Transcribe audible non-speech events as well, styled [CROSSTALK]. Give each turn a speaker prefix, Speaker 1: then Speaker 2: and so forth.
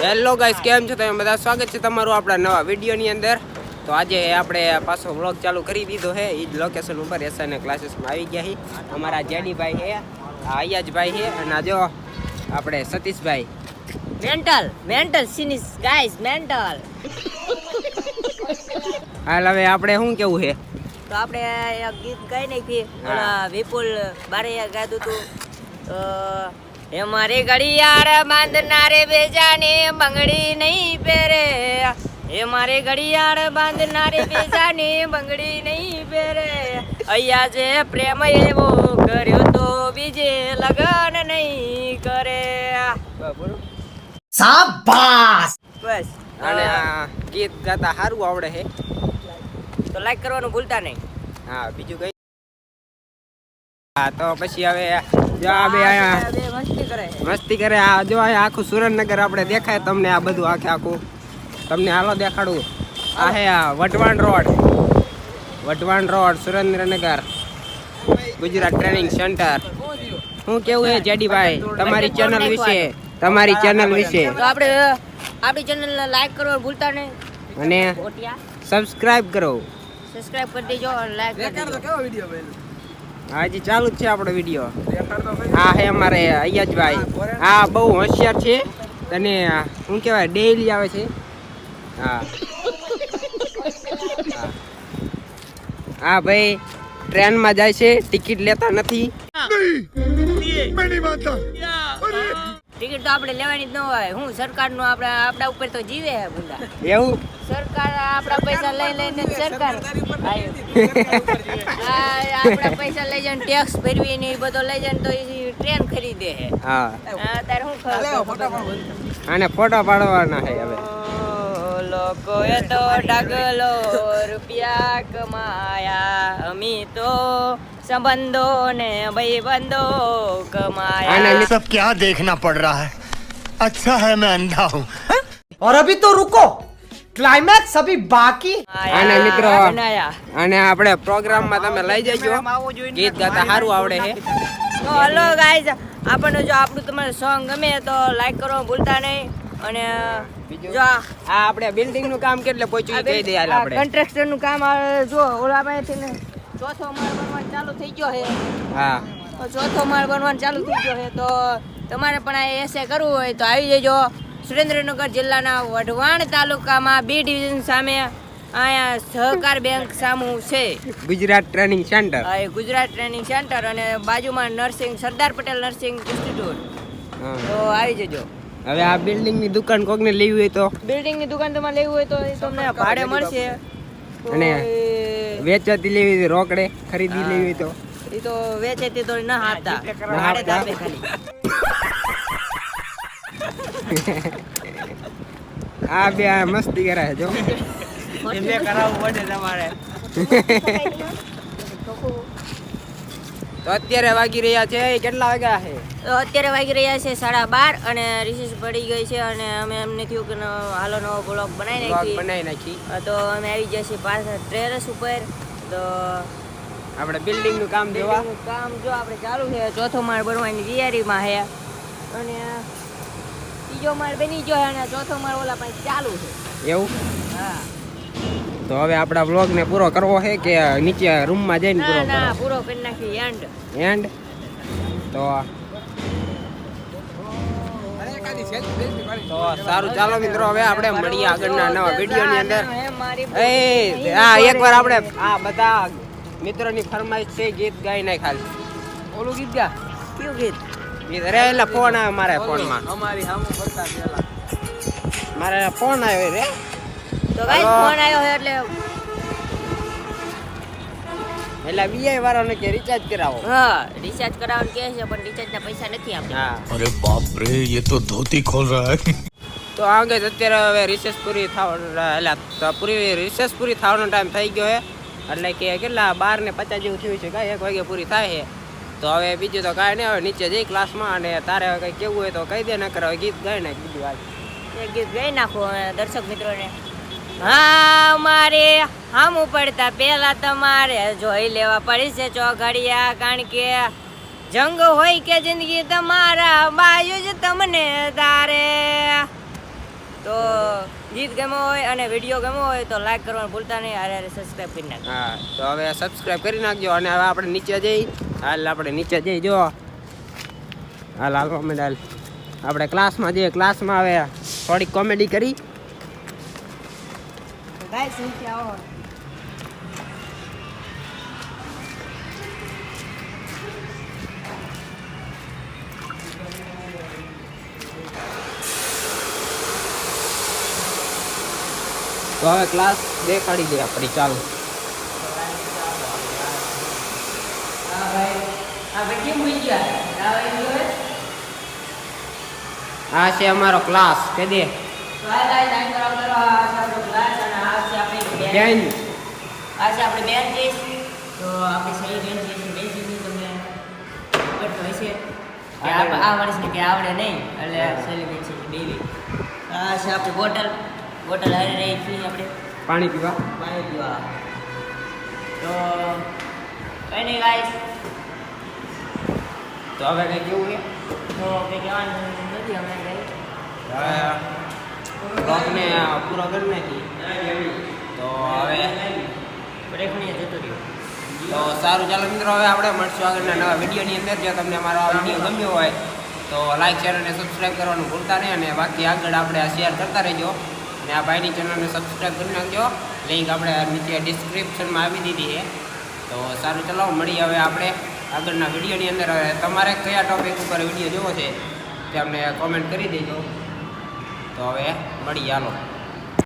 Speaker 1: Hello guys કેમ છો? તમે બધા સ્વાગત છે તમારું આપણા નવા વિડીયોની અંદર. તો આજે આપણે પાછો વ્લોગ ચાલુ કરી દીધો છે. એ જ લોકેશન ઉપર એસઆઈને ક્લાસીસમાં આવી ગયા છે. અમારા જેડીભાઈ છે અયાજભાઈ છે અને આ જો આપણે સતીશભાઈ.
Speaker 2: મેન્ટલ મેન્ટલ સિનિસ ગાઈસ મેન્ટલ
Speaker 1: હાલ હવે આપણે શું કેવું છે?
Speaker 2: તો આપણે ગીત ગાઈ નાખીએ. વિપુલ બારે ગાતું હતું. તો એ મારી ઘડિયાળ બાંધનારે બેજાને બંગડી નહીં પહેરે. એ મારે ઘડિયાળ બાંધનારે બેજાને બંગડી નહીં પહેરે. અહીંયા જે પ્રેમ એવો કર્યો તો બીજે લગન નહીં કરે.
Speaker 3: શાબાશ!
Speaker 2: બસ.
Speaker 1: અને ગીત ગાતા સારું આવડે છે
Speaker 2: તો લાઈક કરવાનું ભૂલતા નહીં.
Speaker 1: હા બીજું કઈ? હા તો પછી હવે બે
Speaker 2: બે મસ્તી કરે
Speaker 1: મસ્તી કરે. આ જો આખું સુરેન્દ્રનગર આપણે દેખાય તમને આ બધું આખે આખું. તમને હાલો દેખાડું. આ હે આ Wadhwan road. Wadhwan road Surendranagar. Gujarat training centre. શું કેવું છે જેડીભાઈ? તમારી ચેનલ વિશે? તમારી ચેનલ વિશે?
Speaker 2: તો આપણે આપણી ચેનલને લાઈક કરો ભૂલતા નહીં.
Speaker 1: અને સબસ્ક્રાઇબ કરો.
Speaker 2: સબસ્ક્રાઇબ કરી દેજો અને લાઈક કરી દેજો.
Speaker 1: હજી ચાલુ જ છે આપણો વીડિયો હા હે અમારે અય્યાજભાઈ હા બહુ હોશિયાર છે. અને શું કહેવાય ડેઈલી આવે છે. હા. હા. હા ભાઈ ટ્રેનમાં જાય છે ટિકિટ લેતા નથી.
Speaker 2: ટિકિટ તો આપણે લેવાની જ ન હોય. હું સરકારનું આપણે આપણા ઉપર તો જીવે હે બુંદા
Speaker 1: એવું?
Speaker 2: સરકાર આપણા પૈસા લઈ લઈને સરકાર. આ આપણા પૈસા લઈ જાય ટેક્સ ભરવી ને એ બધો લઈ જાય તો એ ટ્રેન ખરીદે હે.
Speaker 1: હા.
Speaker 2: અત્યારે હું
Speaker 1: ફોટો પાડવાના છે હવે.
Speaker 2: લોકોએ તો ડગલો રૂપિયા કમાયા અમી તો સંબંધો ને ભાઈબંધો
Speaker 1: આને
Speaker 2: કમાયા
Speaker 1: લી-
Speaker 3: सब क्या देखना पड़ रहा है अच्छा है मैं अंधा हूँ
Speaker 4: और अभी तो रुको क्लाइमैक्स अभी बाकी
Speaker 1: આને મિત્રો
Speaker 2: બનાયા
Speaker 1: અને આપણે પ્રોગ્રામમાં તમે લઈ જજો ગીત ગાતા સારું આવડે છે
Speaker 2: તો હલો ગાઈઝ આપણને જો આપણું તમારે સોંગ ગમે તો લાઈક કરવાનું ભૂલતા નહીં અને જો આ
Speaker 1: આપણે બિલ્ડિંગનું કામ કેટલે પહોંચ્યું કહી દે હાલ આપણે.
Speaker 2: કન્સ્ટ્રક્શનનું કામ જો ઓલા પાસેથી ને ચોથો માળ બનવાનું ચાલુ થઈ ગયો છે.
Speaker 1: હા.
Speaker 2: તો ચોથો માળ બનવાનું ચાલુ થઈ ગયો છે. તો તમારે પણ આ એસે કરવું હોય તો આવી જજો. સુરેન્દ્રનગર જિલ્લાના વઢવાણ તાલુકામાં બી ડિવિઝન સામે અહીંયા સહકાર બેંક સામું છે.
Speaker 1: Gujarat training
Speaker 2: centre. હા ગુજરાત ટ્રેનિંગ સેન્ટર અને બાજુમાં nursing Sardar Patel nursing institute. તો આવી જજો.
Speaker 1: હવે આ બિલ્ડિંગની દુકાન કોક ને લેવી હોય તો.
Speaker 2: બિલ્ડિંગની દુકાન તમારે લેવી હોય તો એ તમને ભાડે મળશે.
Speaker 1: અને વેચાતી લેવી હોય રોકડે ખરીદી લેવી હોય તો.
Speaker 2: એ તો વેચે તે તો ના
Speaker 1: ના
Speaker 2: ભાડે જ આપે ખાલી.
Speaker 1: આ બે મસ્તી કરે પડે જો [LAUGHS] તો અત્યારે વાગી રહ્યા છે. કેટલા વાગ્યા છે?
Speaker 2: તો અત્યારે વાગી રહ્યા છે સાડા બાર અને રિસેસ પડી ગઈ છે અને અમે એમને થયું કે હાલો નવો બ્લોગ બનાવી નાખી
Speaker 1: બનાવી નાખી.
Speaker 2: તો અમે આવી ગયા છીએ પાસે ટેરેસ ઉપર. તો
Speaker 1: આપણે બિલ્ડિંગનું કામ જોવા?
Speaker 2: કામ જો આપણે ચાલુ છે. ચોથો માળ બનવાની તૈયારીમાં છે. અને ત્રીજો માળ બની ગયો છે અને ચોથો માળ ઓલા પાસે ચાલુ છે.
Speaker 1: એવું?
Speaker 2: હા.
Speaker 1: તો હવે આપણા બ્લોગ ને પૂરો કરવો છે કે નીચે રૂમમાં જઈને પૂરો
Speaker 2: ના
Speaker 1: કરવો
Speaker 2: પૂરો કરી નાખી એન્ડ
Speaker 1: એન્ડ તો તો સારું ચાલો મિત્રો હવે આપણે મળીએ આગળના નવા વીડિયો ની અંદર. એ આ એકવાર આપણે આ બધા મિત્રોની ફરમાઈશ છે ગીત ગાઈ નાખ ખાલી ઓલું ગીત ગા
Speaker 2: કયું ગીત?
Speaker 1: ગીત અરે એટલે ફોન આવે મારે ફોનમાં. મારે ફોન આવ્યો રે.
Speaker 2: એટલે
Speaker 1: એટલે વીઆઈ વાળાને કે રિચાર્જ કરાવો.
Speaker 2: હા રિચાર્જ કરાવવાનું કે છે પણ રિચાર્જના પૈસા નથી
Speaker 1: આપણે
Speaker 3: અરે બાપ રે એ તો ધોતી ખોલ રહા હે.
Speaker 1: તો આ ગાઈસ અત્યારે હવે રિસેસ પૂરી થવાનો એટલે પૂરી રિસેસ પૂરી થવાનો ટાઈમ થઈ ગયો હે. એટલે કે કેટલા બાર ને પચાસ જેવું થયું છે કાંઈ એક વાગે પૂરી થાય છે તો હવે બીજું તો કાંઈ નહીં હવે નીચે જઈ ક્લાસમાં અને તારે હવે કંઈ કેવું હોય તો કહી દે ન કરો ગીત ગાઈ ને બીજું વાત
Speaker 2: ગીત ગાઈ નાખો દર્શક મિત્રોને. હા અમારે હામ ઉપડતા પહેલા તમારે જોઈ લેવા પડશે ચોઘડિયા, કારણ કે જંગ હોય કે જિંદગી તમારા બાયુ જ તમને તારે તો ગીત ગમો હોય અને વીડિયો ગમો હોય તો લાઈક કરવાનું ભૂલતા નહીં, અરે અરે સબસ્ક્રાઈબ કરી નાખજો.
Speaker 1: હા, તો હવે સબસ્ક્રાઈબ કરી નાખજો અને હવે આપણે નીચે જઈ, હાલ આપણે નીચે જઈ, જો. હાલ હાલ અમે હાલ. આપણે ક્લાસમાં જઈએ ક્લાસમાં હવે થોડીક કોમેડી કરી.
Speaker 2: ગાઈસ નીચે આવો
Speaker 1: તો હવે ક્લાસ દેખાડી દે આપણી ચાલુ
Speaker 2: હા ભાઈ આ ભાઈ કેમ હોઈ ગયા આ ભાઈ જોવે
Speaker 1: આ છે અમારો ક્લાસ કે દે
Speaker 2: છે છે બેન. આ છે આપણે બેન કેસ તો આપણે સહી બેન બેન કેસ તમને ખબર હોય છે કે આ વર્ષને કે આવડે નહીં એટલે સહેલી બેન છે બેબી. આ છે આપણી બોટલ બોટલ હારી રહી છે આપણે.
Speaker 1: પાણી પીવા.
Speaker 2: પાણી પીવા. તો કંઈ નહીં ગાઈસ
Speaker 1: તો હવે કઈ કેવું છે?
Speaker 2: તો કંઈ કહેવાનું નથી અમે કંઈ.
Speaker 1: બ્લોગને પૂરો કરી નાખી. તો હવે
Speaker 2: બ્રેક જતો રહ્યો.
Speaker 1: તો સારું, ચાલો મિત્રો, હવે આપણે મળશું આગળના નવા વિડીયોની અંદર. જો તમને અમારો આ વીડિયો ગમ્યો હોય, તો લાઈક શેર અને સબસ્ક્રાઈબ કરવાનું ભૂલતા નહીં. અને બાકી આગળ આપણે આ શેર કરતા રહેજો. અને આ ભાઈની ચેનલને સબસ્ક્રાઈબ કરી નાખજો. લિંક આપણે નીચે ડિસ્ક્રિપ્શનમાં આવી દીધી છે. તો સારું, ચલો, મળીએ હવે આપણે આગળના વિડીયોની અંદર. તમારે કયા ટોપિક ઉપર વીડિયો જોવો છે તે અમને કોમેન્ટ કરી દેજો. તો હવે મળીએ હાલો.